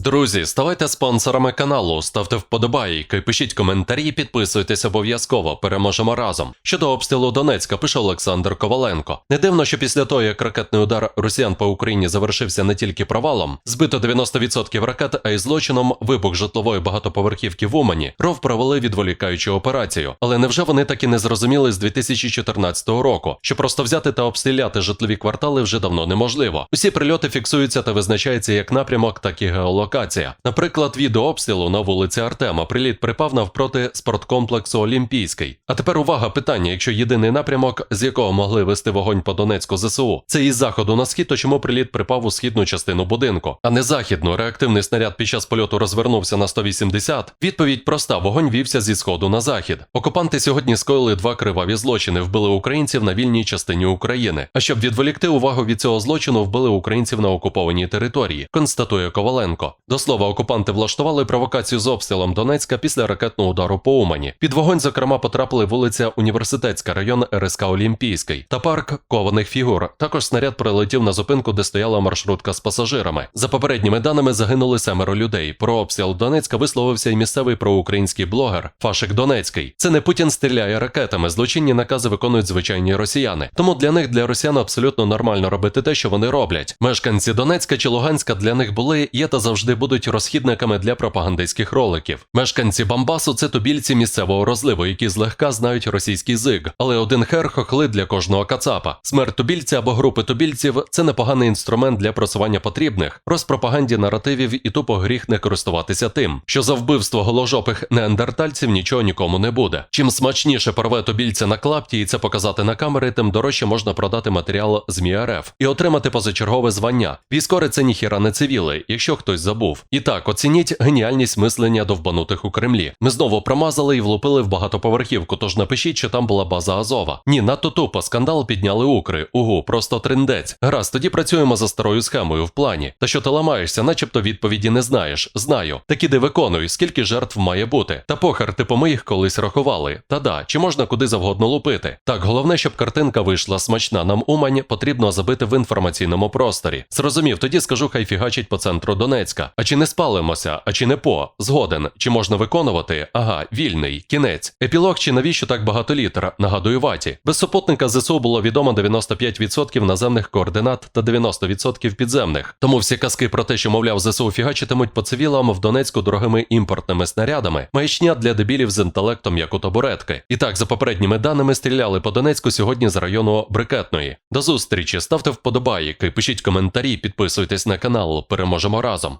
Друзі, ставайте спонсорами каналу, ставте вподобайки, пишіть коментарі, підписуйтесь обов'язково. Переможемо разом. Щодо обстрілу Донецька, пише Олександр Коваленко. Не дивно, що після того, як ракетний удар росіян по Україні завершився не тільки провалом, збито 90% ракет, а й злочином вибух житлової багатоповерхівки в Умані, РОВ провели відволікаючу операцію. Але невже вони так і не зрозуміли з 2014 року, що просто взяти та обстріляти житлові квартали вже давно неможливо. Усі прильоти фіксуються та визначаються як напрямок, так і геолокація. Наприклад, відео обстрілу на вулиці Артема приліт припав навпроти спорткомплексу Олімпійський. А тепер увага питання: якщо єдиний напрямок, з якого могли вести вогонь по Донецьку ЗСУ, це із заходу на схід, то чому приліт припав у східну частину будинку, а не західну. Реактивний снаряд під час польоту розвернувся на 180. Відповідь проста: вогонь вівся зі сходу на захід. Окупанти сьогодні скоїли два криваві злочини, вбили українців на вільній частині України. А щоб відволікти увагу від цього злочину, вбили українців на окупованій території, констатує Коваленко. До слова, окупанти влаштували провокацію з обстрілом Донецька після ракетного удару по Умані. Під вогонь, зокрема, потрапили вулиця Університетська, район РСК Олімпійський та парк кованих фігур. Також снаряд прилетів на зупинку, де стояла маршрутка з пасажирами. За попередніми даними загинули семеро людей. Про обстріл Донецька висловився й місцевий проукраїнський блогер Фашик Донецький. Це не Путін стріляє ракетами. Злочинні накази виконують звичайні росіяни. Тому для них для росіян абсолютно нормально робити те, що вони роблять. Мешканці Донецька чи Луганська для них були, є та завжди будуть розхідниками для пропагандистських роликів. Мешканці Бамбасу це тубільці місцевого розливу, які злегка знають російський зиг, але один хер хохли для кожного кацапа. Смерть тубільця або групи тубільців це непоганий інструмент для просування потрібних, розпропаганді наративів і тупо гріх не користуватися тим, що за вбивство голожопих неандертальців нічого нікому не буде. Чим смачніше порве тубільця на клапті і це показати на камери, тим дорожче можна продати матеріал ЗМІ РФ і отримати позачергове звання. Військори це ніхіра не цивіли, якщо хтось забув. І так, оцініть геніальність мислення довбанутих у Кремлі. Ми знову промазали і влупили в багатоповерхівку, тож напишіть, що там була база Азова. Ні, надто тупо, скандал підняли укри. Угу, просто триндець. Гаразд, тоді працюємо за старою схемою в плані. Та що ти ламаєшся, начебто відповіді не знаєш. Знаю. Так іди виконуй, скільки жертв має бути. Та похер, типу ми їх колись рахували. Та да, чи можна куди завгодно лупити? Так, головне, щоб картинка вийшла смачна. Нам Умань потрібно забити в інформаційному просторі. Зрозумів, тоді скажу, хай фігачить по центру Донецька. А чи не спалимося, а чи не по? Згоден. Чи можна виконувати? Ага, вільний, кінець. Епілог чи навіщо так багато літер? Нагадую ваті. Без супутника ЗСУ було відомо 95% наземних координат та 90% підземних. Тому всі казки про те, що, мовляв, ЗСУ фігачитимуть по цивілам в Донецьку дорогими імпортними снарядами, маячня для дебілів з інтелектом, як у табуретки. І так, за попередніми даними, стріляли по Донецьку сьогодні з району Брикетної. До зустрічі, ставте вподобайки, пишіть коментарі, підписуйтесь на канал. Переможемо разом.